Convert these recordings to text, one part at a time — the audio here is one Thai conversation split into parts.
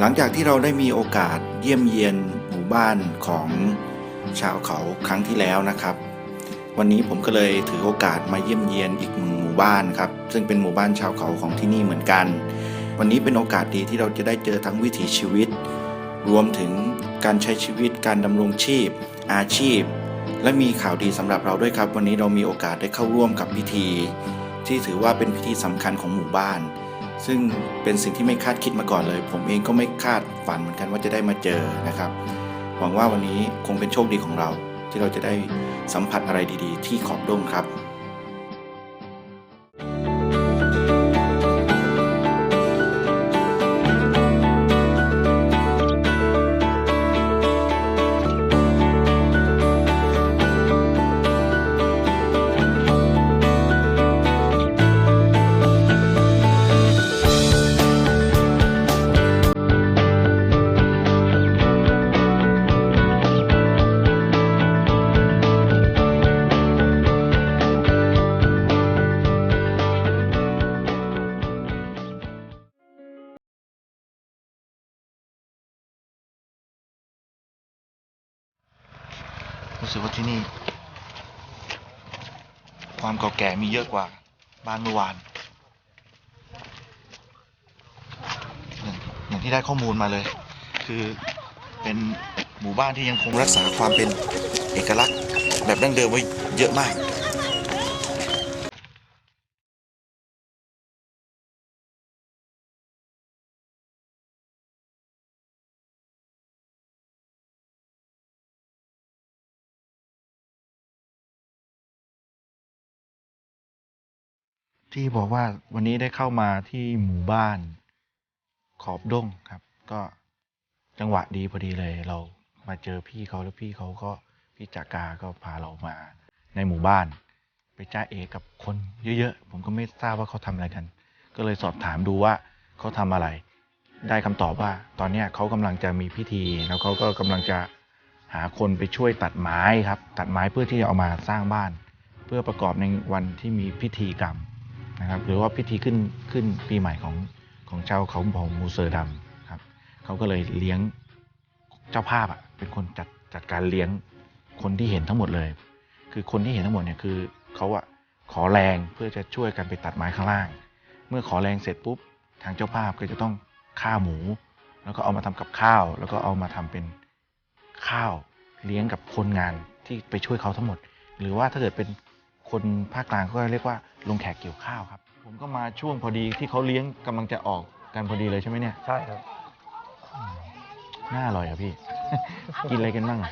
หลังจากที่เราได้มีโอกาสเยี่ยมเยียนหมู่บ้านของชาวเขาครั้งที่แล้วนะครับ วันนี้ผมก็เลยถือโอกาสมาเยี่ยมเยียนอีกหนึ่งหมู่บ้านครับ ซึ่งเป็นหมู่บ้านชาวเขาของที่นี่เหมือนกัน วันนี้เป็นโอกาสดีที่เราจะได้เจอทั้งวิถีชีวิต รวมถึงการใช้ชีวิตการดำรงชีพ อาชีพ และมีข่าวดีสำหรับเราด้วยครับ วันนี้เรามีโอกาสได้เข้าร่วมกับพิธี ที่ถือว่าเป็นพิธีสำคัญของหมู่บ้าน ซึ่งเป็นสิ่งที่ไม่คาดคิดมาก่อนเลย ผมเองก็ไม่คาดฝันเหมือนกันว่าจะได้มาเจอนะครับ หวังว่าวันนี้คงเป็นโชคดีของเรา ที่เราจะได้สัมผัสอะไรดีๆ ที่ขอบด้งครับ รู้สึกว่าที่นี่ ความเก่าแก่มีเยอะกว่า บ้านเมื่อวานอย่างอย่างที่ได้ข้อมูลมาเลย คือเป็นหมู่บ้านที่ยังคงรักษาความเป็นเอกลักษณ์แบบดั้งเดิมไว้เยอะมาก ที่บอกว่าวันนี้ได้เข้ามาที่หมู่บ้าน ขอบด้งครับ ก็จังหวะดีพอดีเลย เรามาเจอพี่เขาแล้วพี่เขาก็พี่จากาก็พาเรามาในหมู่บ้าน ไปจ้าเอกับคนเยอะๆผมก็ไม่ทราบว่าเขาทำอะไรกัน ก็เลยสอบถามดูว่าเขาทำอะไร ได้คำตอบว่า ตอนเนี้เขากำลังจะมีพิธี แล้วเขาก็กำลังจะหาคนไปช่วยตัดไม้ครับ ตัดไม้เพื่อที่จะเอามาสร้างบ้าน เพื่อประกอบในวันที่มีพิธีกรรม นะครับหรือว่าพิธีขึ้นขึ้นปีใหม่ของของชาวเขาเผ่ามูเซอร์ดำครับเขาก็เลยเลี้ยงเจ้าภาพอะเป็นคนจัดจัดการเลี้ยงคนที่เห็นทั้งหมดเลย คือคนที่เห็นทั้งหมดเนี่ยคือเขาอะขอแรงเพื่อจะช่วยกันไปตัดไม้ข้างล่าง เมื่อขอแรงเสร็จปุ๊บทางเจ้าภาพก็จะต้องฆ่าหมู แล้วก็เอามาทำกับข้าว แล้วก็เอามาทำเป็นข้าวเลี้ยงกับคนงานที่ไปช่วยเขาทั้งหมด หรือว่าถ้าเกิดเป็นคนภาคกลางก็เรียกว่าลงแขกเกี่ยวข้าวครับ ผมก็มาช่วงพอดีที่เขาเลี้ยงกำลังจะออกกันพอดีเลยใช่ไหมเนี่ย ใช่ครับน่าอร่อยอะพี่ กินอะไรกันบ้างอะ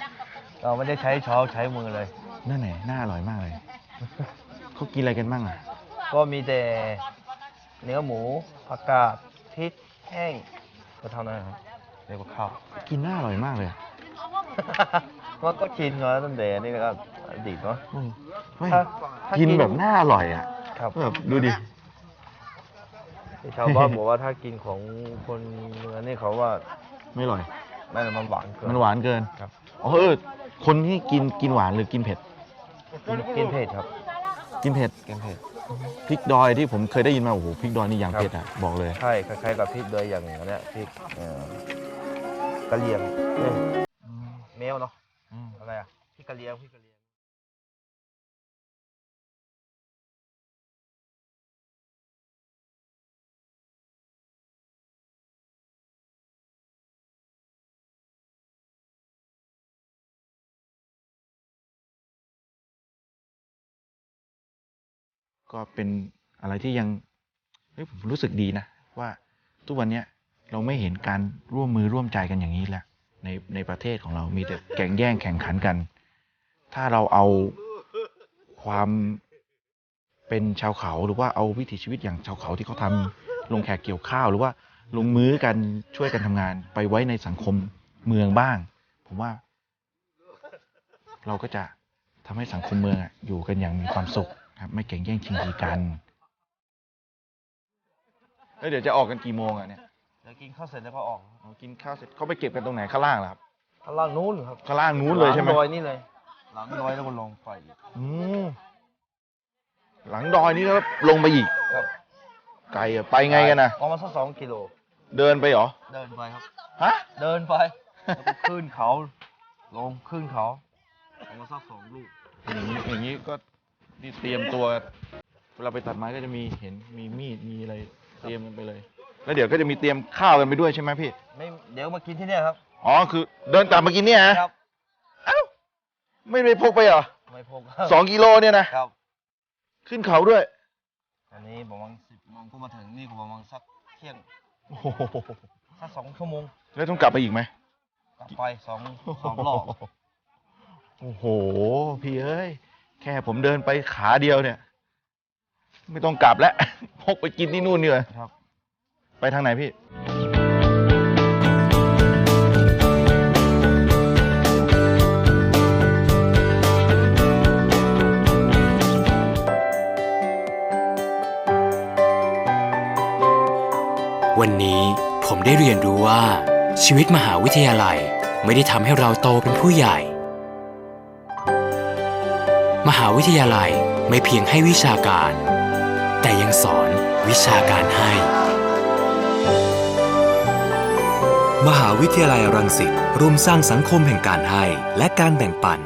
เราไม่ได้ใช้ช้อนใช้มือเลย นั่นไหนน่าอร่อยมากเลย เขากินอะไรกันบ้างอะ ก็มีแต่เนื้อหมูผักกาดพริกแห้งก็เท่านั้นครับเรียกว่าข้าว กินน่าอร่อยมากเลยอะมันก็กินมาตั้งแต่นี่นะครับอดีตเนาะอืมไม่ถ้าถ้ากิกินนแบบน่าอร่อยอะ ครับ แบบดูดิที่ชาวบ้านบอกว่าถ้ากินของคนเมืองนี่เขาว่าไม่อร่อย ไม่มันหวานเกิน มันหวานเกินครับ อ๋อเออ คนที่กินกินหวานหรือกินเผ็ด กินกินเผ็ดครับ กินเผ็ด กินเผ็ด พริกดอยที่ผมเคยได้ยินมา โอ้โห พริกดอยนี่อย่างครับเผ็ดอะ บอกเลย ใช่ คล้ายๆกับพริกเลยอย่างเนี้ยพริกเอ่อกะเหรี่ยงเอ้ยแมวเนาะอืมอะไรอะพริกกะเหรี่ยงพริกกะเหรี่ยง ก็เป็นอะไรที่ยังผมรู้สึกดีนะ ว่าทุกวันเนี้ยเราไม่เห็นการร่วมมือร่วมใจกันอย่างนี้แล้วในในประเทศของเรามีแต่แข่งแย่งแข่งขันกัน ถ้าเราเอาความเป็นชาวเขาหรือว่าเอาวิถีชีวิตอย่างชาวเขาที่เขาทำลงแขกเกี่ยวข้าว หรือว่าลงมือกันช่วยกันทำงาน ไปไว้ในสังคมเมืองบ้าง ผมว่า เราก็จะทำให้สังคมเมืองอยู่กันอย่างมีความสุข ครับ ไม่แข่งแย่งชิงดีกันเอ้ยเดี๋ยวจะออกกันกี่โมงอะเนี่ยเดี๋ยวกินข้าวเสร็จแล้วก็ออกอ๋อกินข้าวเสร็จเขาไปเก็บกันตรงไหนข้างล่างเหรอครับข้างล่างนู้นครับข้างล่างนู้นเลยใช่ไหมลังดอยนี่เลย หลังดอยแล้วก็ลงไปอีกอืมหลังดอยนี่ก็ลงไปอีกครับไกลอะไปไงกันนะประมาณสักสองกิโล เดินไปเหรอ เดินไปครับ ฮะ เดินไปแล้วก็ขึ้นเขา ลงขึ้นเขาเอามาสักสองลูกอย่างนี้อย่างนี้ก็ นี่เตรียมตัวเวลาไปตัดไม้ก็จะมีเห็นมีมีดมีอะไรเตรียมกันไปเลย แล้วเดี๋ยวก็จะมีเตรียมข้าวกันไปด้วยใช่ไหมพี่ ไม่เดี๋ยวมากินที่เนี่ยครับ อ๋อคือเดินกลับมากินเนี่ยนะครับเอ้าไม่ได้พกไปเหรอไม่พกสองกิโลเนี่ยนะครับ ขึ้นเขาด้วย อันนี้ประมาณสิบโมงก็มาถึงนี่ก็ประมาณสักเที่ยงโอ้โหสักสองชั่วโมงแล้วต้องกลับไปอีกไหมกลับไปสองสองรอบโอ้โหพี่เอ้ยแค่ผมเดินไปขาเดียวเนี่ย ไม่ต้องกลับแล้ว พกไปกินที่นู่นเนี่ยครับ ไปทางไหนพี่ วันนี้ผมได้เรียนรู้ว่าชีวิตมหาวิทยาลัยไม่ได้ทำให้เราโตเป็นผู้ใหญ่ มหาวิทยาลัยไม่เพียงให้วิชาการ แต่ยังสอนวิชาการให้ มหาวิทยาลัยรังสิตร่วมสร้างสังคมแห่งการให้และการแบ่งปัน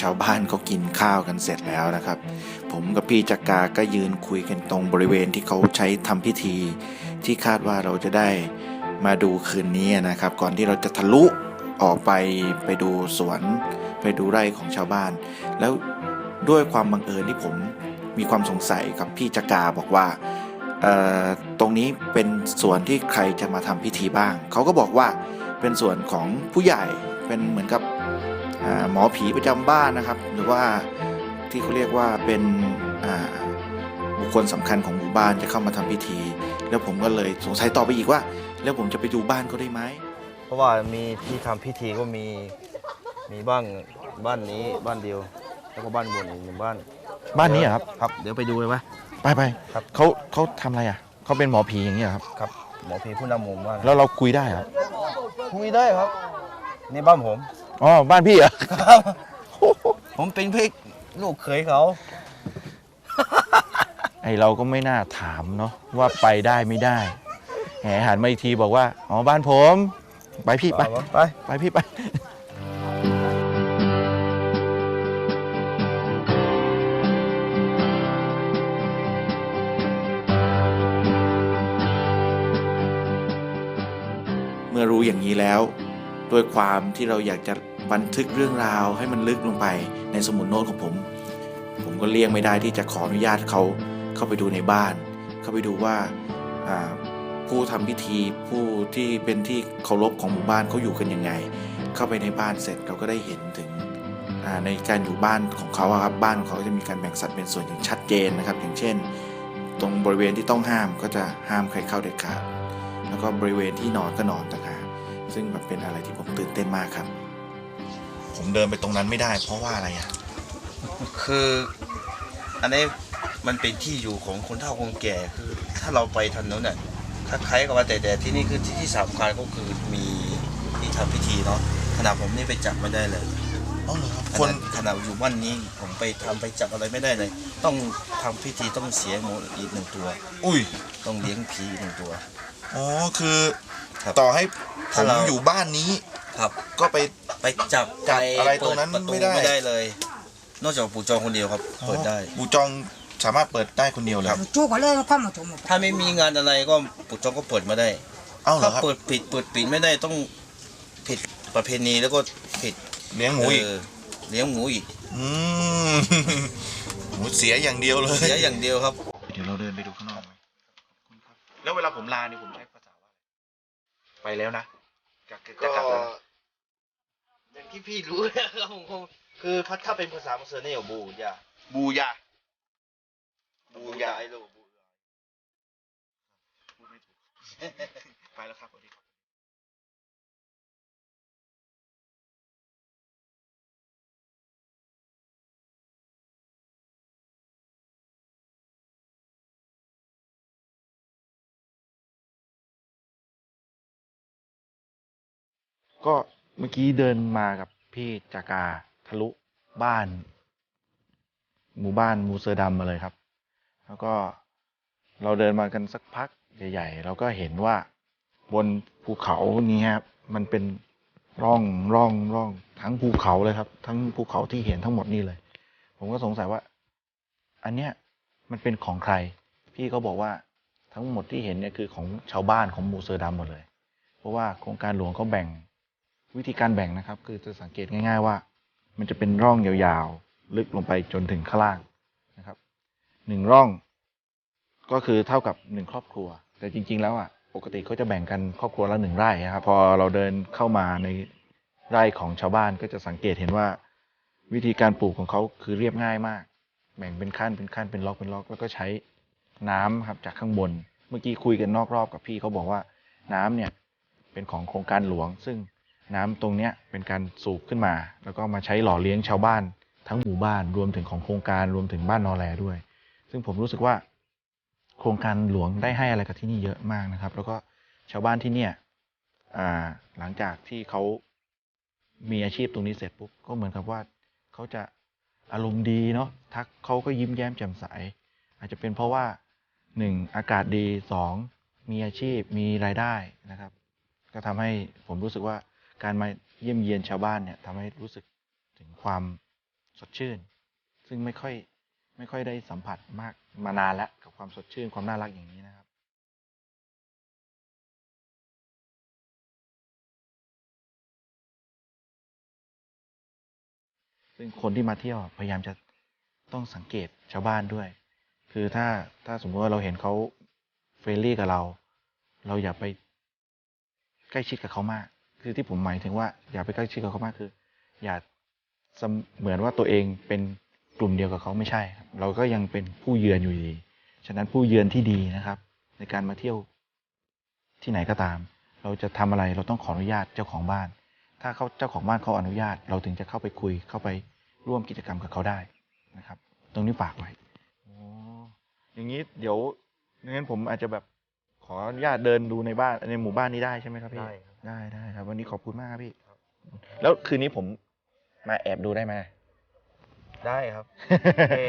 ชาวบ้านเขากินข้าวกันเสร็จแล้วนะครับ ผมกับพี่จักกาก็ยืนคุยกันตรงบริเวณที่เขาใช้ทำพิธี ที่คาดว่าเราจะได้มาดูคืนนี้นะครับ ก่อนที่เราจะทะลุออกไปไปดูสวน ไปดูไร่ของชาวบ้าน แล้วด้วยความบังเอิญที่ผมมีความสงสัยกับพี่จักกาบอกว่าตรงนี้เป็นส่วนที่ใครจะมาทำพิธีบ้าง เขาก็บอกว่าเป็นส่วนของผู้ใหญ่เป็นเหมือนกับ หมอผีประจำบ้านนะครับ หรือว่าที่เขาเรียกว่าเป็นอ่าบุคคลสำคัญของหมู่บ้านจะเข้ามาทำพิธี แล้วผมก็เลยสงสัยต่อไปอีกว่า แล้วผมจะไปดูบ้านเขาได้ไหมเพราะว่ามีที่ทำพิธีก็มีมีบ้านบ้านนี้บ้านเดียว แล้วก็บ้านบนอีกหนึ่งบ้านบ้านนี้เหรอครับ ครับ เดี๋ยวไปดูเลยไหมไปไปครับ เขาเขาทำอะไรอะเขาเป็นหมอผีอย่างเงี้ยเหรอครับ ครับ หมอผีผู้นำหมู่บ้านแล้วเราคุยได้เหรอคุยได้ครับ นี่บ้านผม อ๋อบ้านพี่เหรอผมเป็นพี่ลูกเขยเขาไอเราก็ไม่น่าถามเนาะว่าไปได้ไม่ได้แหมหันมาอีกทีบอกว่าอ๋อบ้านผม ไปพี่ไปไปไปพี่ไป เมื่อรู้อย่างนี้แล้ว ด้วยความที่เราอยากจะบันทึกเรื่องราวให้มันลึกลงไปในสมุดโน้ตของผม ผมก็เลี่ยงไม่ได้ที่จะขออนุญาตเขาเข้าไปดูในบ้าน เข้าไปดูว่าผู้ทำพิธีผู้ที่เป็นที่เคารพของหมู่บ้านเขาอยู่กันยังไง เข้าไปในบ้านเสร็จเราก็ได้เห็นถึงในการอยู่บ้านของเขาครับบ้านของเขาจะมีการแบ่งสัดเป็นส่วนอย่างชัดเจนนะครับ อย่างเช่น ตรงบริเวณที่ต้องห้ามก็จะห้ามใครเข้าเด็ดขาดแล้วก็บริเวณที่นอนก็นอนต่างหาก ซึ่งมันเป็นอะไรที่ผมตื่นเต้นมากครับ ผมเดินไปตรงนั้นไม่ได้ เพราะว่าอะไรอะคืออันนี้มันเป็นที่อยู่ของคนเฒ่าคนแก่คือ ถ้าเราไปทันนั้นเนี่ยถ้าใครก็ว่าแต่แต่ที่นี่คือที่ที่สำคัญก็คือมีที่ทำพิธีเนาะขนาดผมนี่ไปจับไม่ได้เลยอ๋อเหรอครับขคนนาดขนาดอยู่บ้านนี้ผมไปทำไปจับอะไรไม่ได้เลย ต้องทำพิธีต้องเสียหมูอีกหนึ่งตัว อุ้ยต้องเลี้ยงผีอีกหนึ่งตัวอ๋อคือครับต่อให้ ผถ้ามเราอยู่บ้านนี้ ครับ ก็ไป ไปจับจับปอะไรตรงนั้นเปิประไม่ได้ ไม่ได้เลย นอกจากปู่จองคนเดียวครับ เปิดได้ บูจองสามารถเปิดได้คนเดียวเลยครับจุกก็เลยความมาถมถ้าไม่มีงานอะไรก็ปู่จองก็เปิดมาได้เอ้าเหรถ้าอครับเปิดปิดเปิดปิดไม่ได้ต้องผิดประเพณีแล้วก็ผิดเลี้ยงหมูอีกเเลี้ยงหมูอีกอืม หมูเสียอย่างเดียวเลย เสียอย่างเดียวครับ เดี๋ยวเราเดินไปดูข้างนอกไหมแล้วเวลาผมลานี่ผมใช้ภาษาว่าอะไรไปแล้วนะ จะจะกลับแล้วนะอย่างที่พี่รู้นะครับผมคงคือพัดถ้าเป็นภาษามุสลิมบูยาบูยาบูยาไอโลบูพูดไม่ถูก ไปแล้วครับสวัสดีครับ ก็เมื่อกี้เดินมากับพี่จากาทะลุบ้าน หมู่บ้านมูเซอร์ดัมมาเลยครับ แล้วก็เราเดินมากันสักพักใหญ่ๆเราก็เห็นว่าบนภูเขานี้ครับมันเป็นร่องร่องร่องทั้งภูเขาเลยครับ ทั้งภูเขาที่เห็นทั้งหมดนี่เลย ผมก็สงสัยว่า อันเนี้ยมันเป็นของใคร พี่เขาบอกว่าทั้งหมดที่เห็นเนี่ยคือของชาวบ้านของมูเซอร์ดัมหมดเลย เพราะว่าโครงการหลวงเขาแบ่ง วิธีการแบ่งนะครับ คือจะสังเกตง่าย ๆ ว่า มันจะเป็นร่องยาวๆ ลึกลงไปจนถึงข้างล่างนะครับหนึ่งร่อง ก็คือเท่ากับหนึ่งครอบครัว แต่จริง ๆ แล้วอะปกติเขาจะแบ่งกันครอบครัวละหนึ่งไร่นะครับพอเราเดินเข้ามาในไร่ของชาวบ้านก็จะสังเกตเห็นว่า วิธีการปลูกของเขาคือเรียบง่ายมาก แบ่งเป็นขั้นเป็นขั้นเป็นล็อกเป็นล็อกแล้วก็ใช้น้ำครับจากข้างบน เมื่อกี้คุยกันนอกรอบกับพี่เขาบอกว่าน้ำเนี่ยเป็นของโครงการหลวง ซึ่ง น้ำตรงนี้เป็นการสูบขึ้นมา แล้วก็มาใช้หล่อเลี้ยงชาวบ้าน ทั้งหมู่บ้านรวมถึงของโครงการรวมถึงบ้านนอแลด้วย ซึ่งผมรู้สึกว่า โครงการหลวงได้ให้อะไรกับที่นี่เยอะมากนะครับ แล้วก็ชาวบ้านที่เนี่ยอ่าหลังจากที่เขามีอาชีพตรงนี้เสร็จปุ๊บก็เหมือนกับว่าเขาจะอารมณ์ดีเนาะทักเขาก็ยิ้มแย้มแจ่มใส อาจจะเป็นเพราะว่าหนึ่งอากาศดีสองมีอาชีพมีรายได้นะครับ ก็ทำให้ผมรู้สึกว่า การมาเยี่ยมเยียนชาวบ้านเนี่ยทำให้รู้สึกถึงความสดชื่น ซึ่งไม่ค่อยไม่ค่อยได้สัมผัสมากมานานแล้วกับความสดชื่นความน่ารักอย่างนี้นะครับซึ่งคนที่มาเที่ยวพยายามจะต้องสังเกตชาวบ้านด้วย คือถ้าถ้าสมมติว่าเราเห็นเขาเฟรนลี่กับเรา เราอย่าไปใกล้ชิดกับเขามาก คือที่ผมหมายถึงว่าอย่าไปใกล้ชิดกับเขามากคือ อย่าเสมเหมือนว่าตัวเองเป็นกลุ่มเดียวกับเขาไม่ใช่ครับเราก็ยังเป็นผู้เยือนอยู่ดี ฉะนั้นผู้เยือนที่ดีนะครับ ในการมาเที่ยวที่ไหนก็ตาม เราจะทำอะไรเราต้องขออนุญาตเจ้าของบ้าน ถ้าเขาเจ้าของบ้านเขาอนุญาต เราถึงจะเข้าไปคุยเข้าไปร่วมกิจกรรมกับเขาได้นะครับ ตรงนี้ฝากไว้โอ้อย่างนี้เดี๋ยวงั้นผมอาจจะแบบขออนุญาตเดินดูในบ้านในหมู่บ้านนี้ได้ใช่ไหมครับพี่ได้ครับ ได้ได้ครับ วันนี้ขอบคุณมากครับพี่ แล้วคืนนี้ผมมาแอบดูได้ไหม ได้ครับเอ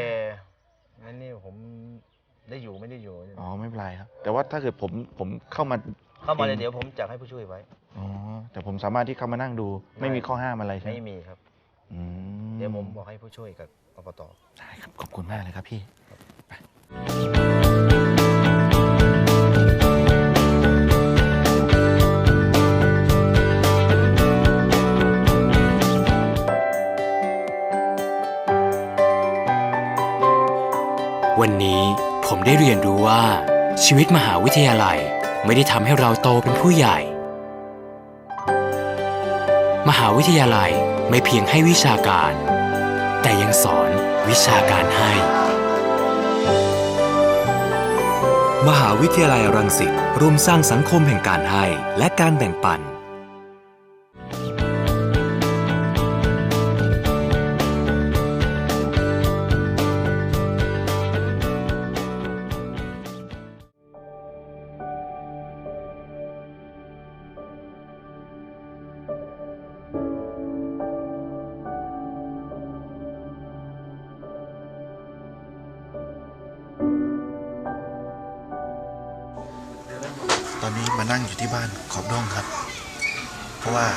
นั่นนี่ผมได้อยู่ไม่ได้อยู่ อ๋อไม่เป็นไรครับ แต่ว่าถ้าเกิดผมผมเข้ามาเข้ามาเลยเดี๋ยวผมจัดให้ผู้ช่วยไว้ อ๋อแต่ผมสามารถที่เข้ามานั่งดู ไม่มีข้อห้ามอะไรใช่ไหมไม่มีครับ อืมเดี๋ยวผมบอกให้ผู้ช่วยกับอบตได้ครับขอบคุณมากเลยครับพี่ วันนี้ผมได้เรียนรู้ว่า ชีวิตมหาวิทยาลัยไม่ได้ทำให้เราโตเป็นผู้ใหญ่ มหาวิทยาลัยไม่เพียงให้วิชาการ แต่ยังสอนวิชาการให้ มหาวิทยาลัยรังสิตร่วมสร้างสังคมแห่งการให้และการแบ่งปัน มานั่งอยู่ที่บ้านขอบด้งครับ เพราะว่า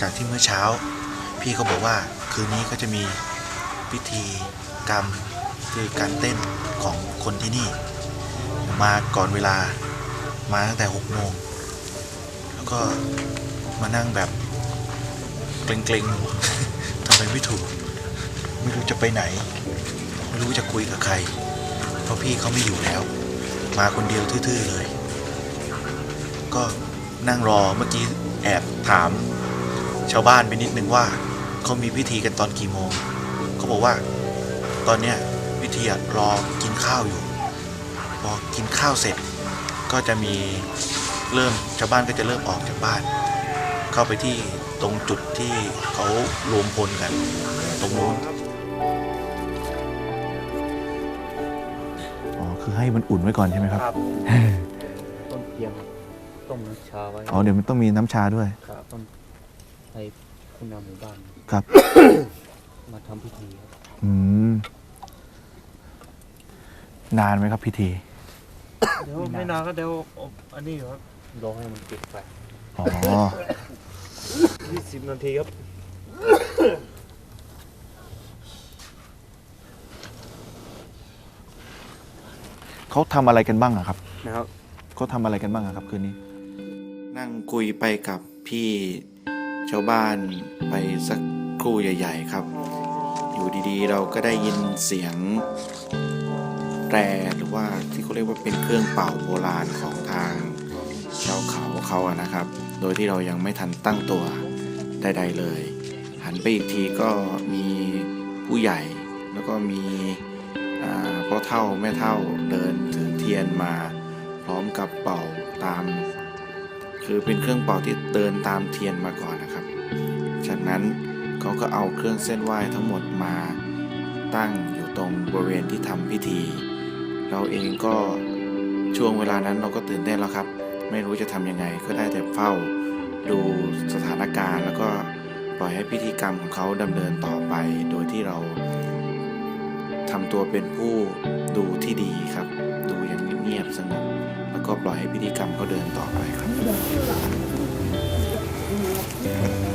จากที่เมื่อเช้า พี่เขาบอกว่าคืนนี้ก็จะมีพิธีกรรมคือการเต้นของคนที่นี่ มาก่อนเวลามาตั้งแต่หกโมงแล้วก็มานั่งแบบเกรงๆทำไปไม่ถูก ไม่รู้จะไปไหน ไม่รู้จะคุยกับใคร เพราะพี่เขาไม่อยู่แล้ว มาคนเดียวทื่อๆเลย ก็นั่งรอเมื่อกี้แอบถาม ชาวบ้านไปนิดนึงว่าเขามีพิธีกันตอนกี่โมงเขาบอกว่า ตอนเนี้ยพิธีอะรอกินข้าวอยู่ พอกินข้าวเสร็จ ก็จะมีเริ่มชาวบ้านก็จะเริ่มออกจากบ้าน เข้าไปที่ตรงจุดที่เขารวมพลกัน ตรงนู้นอ๋อคือให้มันอุ่นไว้ก่อนใช่ไหมครับ ต้นเทียม ต้มน้ำชาไว้อ๋อเดี๋ยวมันต้องมีน้ำชาด้วย ครับต้นในผู้นำหมู่บ้านครับ มาทำพิธีครับอืม นานไหมครับพิธีเดี๋ยวไม่นานก็เดี๋ยวอันนี้ครับรอให้มันเก็บไปอ๋อยี่สิบนาทีครับ เขาทำอะไรกันบ้างอะครับนะครับ เขาทำอะไรกันบ้างอะครับคืนนี้ นั่งคุยไปกับพี่ชาวบ้านไปสักครู่ใหญ่ ๆ ครับ อยู่ดีๆ เราก็ได้ยินเสียงแตรหรือว่าที่เขาเรียกว่าเป็นเครื่องเป่าโบราณของทางชาวเขาเขาอะนะครับ โดยที่เรายังไม่ทันตั้งตัวใดๆเลย หันไปอีกทีก็มีผู้ใหญ่แล้วก็มีพ่อเท่าแม่เท่าเดินถือเทียนมา พร้อมกับเป่าตาม คือเป็นเครื่องเป่าที่เดินตามเทียนมาก่อนนะครับ จากนั้นเขาก็เอาเครื่องเส้นไหว้ทั้งหมดมาตั้งอยู่ตรงบริเวณที่ทำพิธี เราเองก็ช่วงเวลานั้นเราก็ตื่นเต้นแล้วครับ ไม่รู้จะทำยังไงก็ได้แต่เฝ้าดูสถานการณ์ แล้วก็ปล่อยให้พิธีกรรมของเขาดำเนินต่อไป โดยที่เราทำตัวเป็นผู้ดูที่ดีครับ ดูอย่างเงียบๆสงบ ก็ปล่อยให้พิธีกรรมเขาเดินต่อไปครับ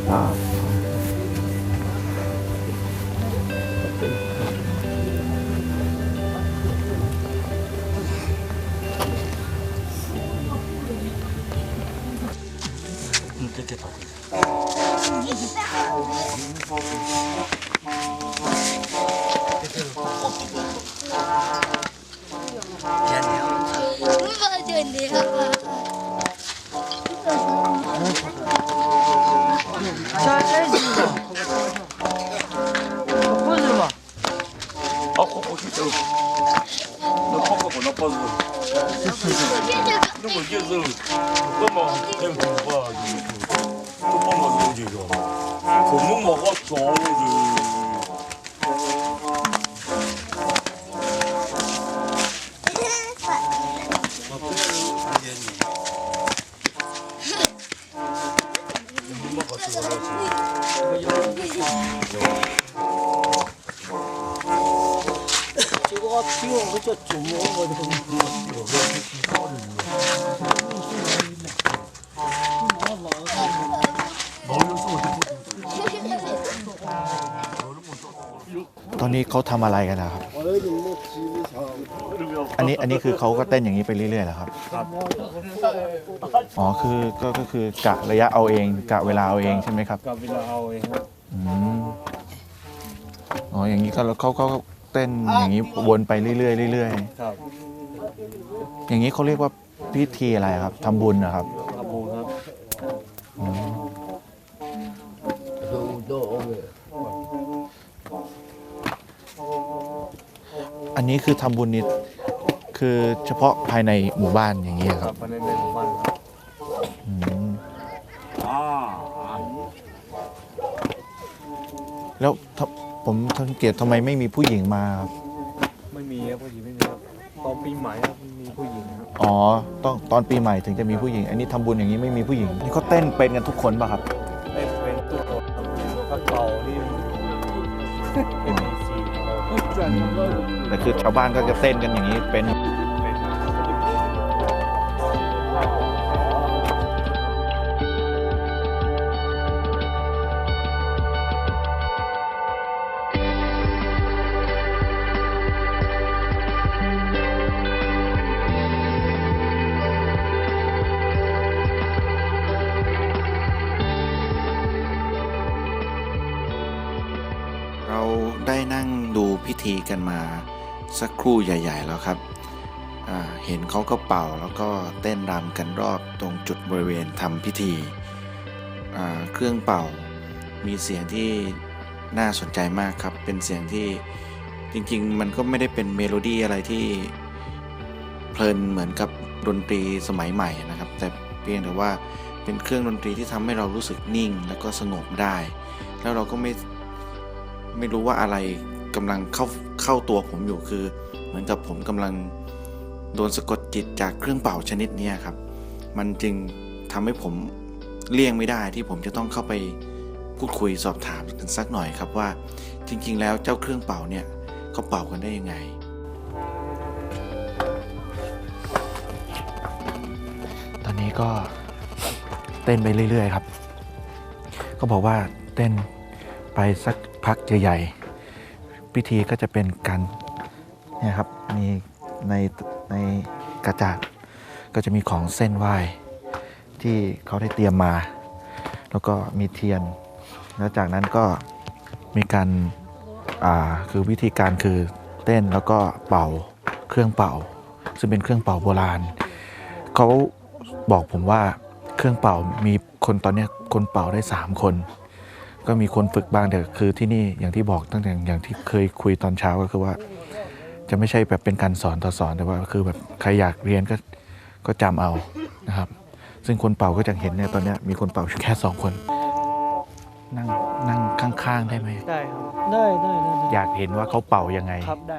Vâng, chuyện đi học hindi ha. 아, ตอนนี้เขาทำอะไรกันนะครับ อันนี้อันนี้คือเขาก็เต้นอย่างนี้ไปเรื่อยๆเหรอครับ อ๋อคือก็ก็คือกะระยะเอาเองกะเวลาเอาเองใช่ไหมครับ กับเวลาเอาเองครับ อืม อ๋อ อย่างนี้ก็แล้วเขาเขา เต้นอย่างนี้วนไปเรื่อยๆเรื่อยครับๆอย่างนี้เขาเรียกว่าพิธีอะไรครับทำบุญนะครับทำบุญครับอ๋ออันนี้คือทำบุญนี่คือเฉพาะภายในหมู่บ้านอย่างนี้คครัรับบภายในในหมู่บ้านครับอืมแล้วทำ ผมสังเกตทำไมไม่มีผู้หญิงมาครับไม่มีครับผู้หญิงไม่มีครับตอนปีใหม่ครับมีผู้หญิงครับอ๋อต้องตอนปีใหม่ถึงจะมีผู้หญิง อันนี้ทำบุญอย่างนี้ไม่มีผู้หญิงนี่เขาเต้นเป็นกันทุกคนป่ะครับ ได้เป็นตุ๊กตาครับถ้าเก่านี่เป็นสีเก่าแต่คือชาวบ้านก็จะเต้นกันอย่างนี้เป็นีกันมาสักครู่ใหญ่ ๆ แล้วครับ เห็นเขาก็เป่าแล้วก็เต้นรำกันรอบตรงจุดบริเวณทำพิธี เครื่องเป่ามีเสียงที่น่าสนใจมากครับ เป็นเสียงที่จริงๆ มันก็ไม่ได้เป็นเมโลดี้อะไรที่เพลินเหมือนกับดนตรีสมัยใหม่นะครับ แต่เพียงแต่ว่าเป็นเครื่องดนตรีที่ทำให้เรารู้สึกนิ่ง แล้วก็สงบได้ แล้วเราก็ไม่ไม่รู้ว่าอะไร กำลังเข้าเข้าตัวผมอยู่คือ เหมือนกับผมกำลังโดนสะกดจิตจากเครื่องเป่าชนิดนี้ครับ มันจึงทำให้ผมเลี่ยงไม่ได้ที่ผมจะต้องเข้าไปพูดคุยสอบถามกันสักหน่อยครับว่า จริง ๆ แล้วเจ้าเครื่องเป่าเนี่ยเขาเป่ากันได้ยังไงตอนนี้ก็เต้นไปเรื่อย ๆ ครับ ก็บอกว่าเต้นไปสักพักใหญ่ๆ พิธีก็จะเป็นการเนี่ยครับมีในในกระจาดก็จะมีของเส้นไหว้ที่เขาได้เตรียมมา แล้วก็มีเทียน แล้วจากนั้นก็มีการอ่าคือวิธีการคือเต้นแล้วก็เป่าเครื่องเป่า ซึ่งเป็นเครื่องเป่าโบราณเขาบอกผมว่าเครื่องเป่ามีคนตอนนี้คนเป่าได้ 3 คน ก็มีคนฝึกบ้างแต่คือที่นี่อย่างที่บอกตั้งแต่อย่างที่เคยคุยตอนเช้าก็คือว่า จะไม่ใช่แบบเป็นการสอนต่อสอนแต่ว่าคือแบบใครอยากเรียนก็ก็จำเอานะครับ ซึ่งคนเป่าก็จะเห็นเนี่ยตอนเนี้ยมีคนเป่าอยู่แค่สองคน นั่งนั่งข้างๆได้ไหมได้ครับได้ได้ได้อยากเห็นว่าเขาเป่ายังไงครับได้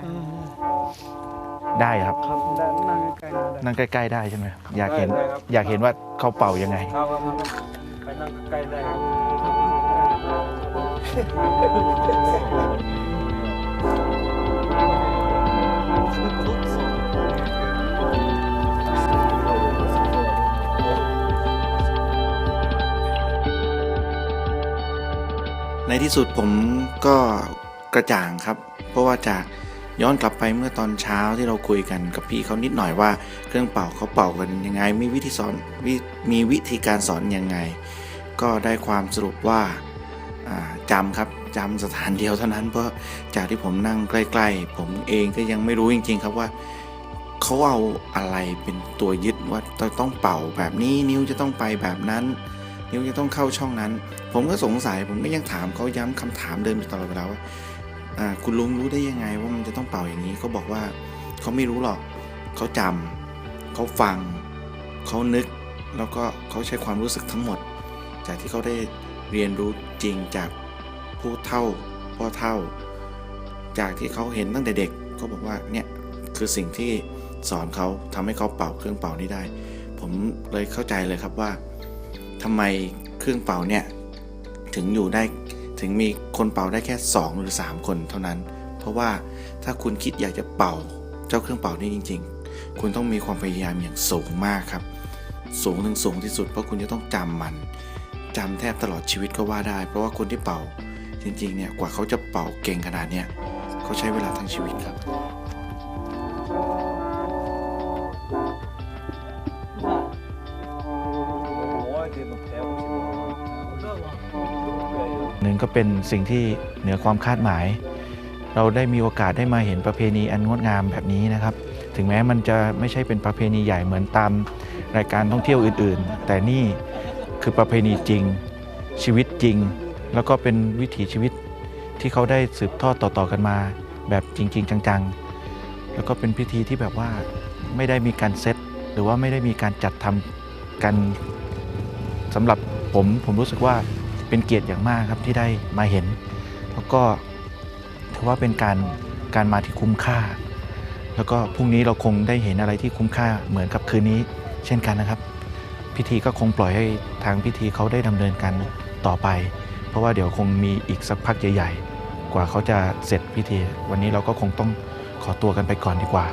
ได้ครับครับได้นั่งใกล้ๆได้นั่งใกล้ ๆ ได้ใช่ไหมอยากเห็นได้ครับอยากเห็นว่าเขาเป่ายังไงครับครับครับไปนั่งใกล้ๆได้ครับ ในที่สุดผมก็กระจ่างครับ เพราะว่าจากย้อนกลับไปเมื่อตอนเช้าที่เราคุยกันกับพี่เขานิดหน่อยว่า เครื่องเป่าเขาเป่ากันยังไง มีวิธีสอนมีวิธีการสอนยังไง ก็ได้ความสรุปว่า จำครับจำสถานเดียวเท่านั้นเพราะจากที่ผมนั่งใกล้ๆ ผมเองก็ยังไม่รู้จริง ๆ ครับว่าเขาเอาอะไรเป็นตัวยึดว่าต้องเป่าแบบนี้นิ้วจะต้องไปแบบนั้น นิ้วจะต้องเข้าช่องนั้น ผมก็สงสัยผมก็ยังถามเขาย้ำคำถามเดิมตลอดเวลาว่าอ่าคุณลุงรู้ได้ยังไงว่ามันจะต้องเป่าอย่างนี้เขาบอกว่าเขาไม่รู้หรอกเขาจำเขาฟังเขานึก แล้วก็เขาใช้ความรู้สึกทั้งหมด จากที่เขาได้ เรียนรู้จริงจากผู้เท่าพ่อเท่า จากที่เขาเห็นตั้งแต่เด็กเขาบอกว่าเนี่ยคือสิ่งที่สอนเขาทำให้เขาเป่าเครื่องเป่านี้ได้ ผมเลยเข้าใจเลยครับว่าทำไมเครื่องเป่าเนี่ยถึงอยู่ได้ถึงมีคนเป่าได้แค่ 2 หรือ 3 คนเท่านั้น เพราะว่าถ้าคุณคิดอยากจะเป่าเจ้าเครื่องเป่านี้จริง ๆ คุณต้องมีความพยายามอย่างสูงมากครับ สูงถึงสูงที่สุดเพราะคุณจะต้องจำมัน จำแทบตลอดชีวิตก็ว่าได้ เพราะว่าคนที่เป่าจริงๆเนี่ยกว่าเขาจะเป่าเก่งขนาดเนี้ยเขาใช้เวลาทั้งชีวิตครับหนึ่งก็เป็นสิ่งที่เหนือความคาดหมาย เราได้มีโอกาสได้มาเห็นประเพณีอันงดงามแบบนี้นะครับ ถึงแม้มันจะไม่ใช่เป็นประเพณีใหญ่เหมือนตามรายการท่องเที่ยวอื่น ๆ แต่นี่ คือประเพณีจริง ชีวิตจริง แล้วก็เป็นวิถีชีวิตที่เขาได้สืบทอดต่อๆกันมา แบบจริง ๆ จังๆ แล้วก็เป็นพิธีที่แบบว่าไม่ได้มีการเซตหรือว่าไม่ได้มีการจัดทำกันสำหรับผมผมรู้สึกว่าเป็นเกียรติอย่างมากครับที่ได้มาเห็น แล้วก็ถือว่าเป็นการการมาที่คุ้มค่า แล้วก็พรุ่งนี้เราคงได้เห็นอะไรที่คุ้มค่าเหมือนกับคืนนี้ เช่นกันนะครับ พิธีก็คงปล่อยให้ทางพิธีเขาได้ดำเนินการต่อไป เพราะว่าเดี๋ยวคงมีอีกสักพักใหญ่ๆ กว่าเขาจะเสร็จพิธี วันนี้เราก็คงต้องขอตัวกันไปก่อนดีกว่า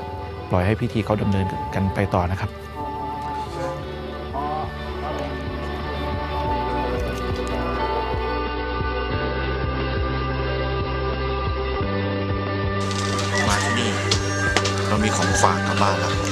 ปล่อยให้พิธีเขาดำเนินกันไปต่อนะครับ มาที่นี่เรามีของฝากกลับบ้านแล้ว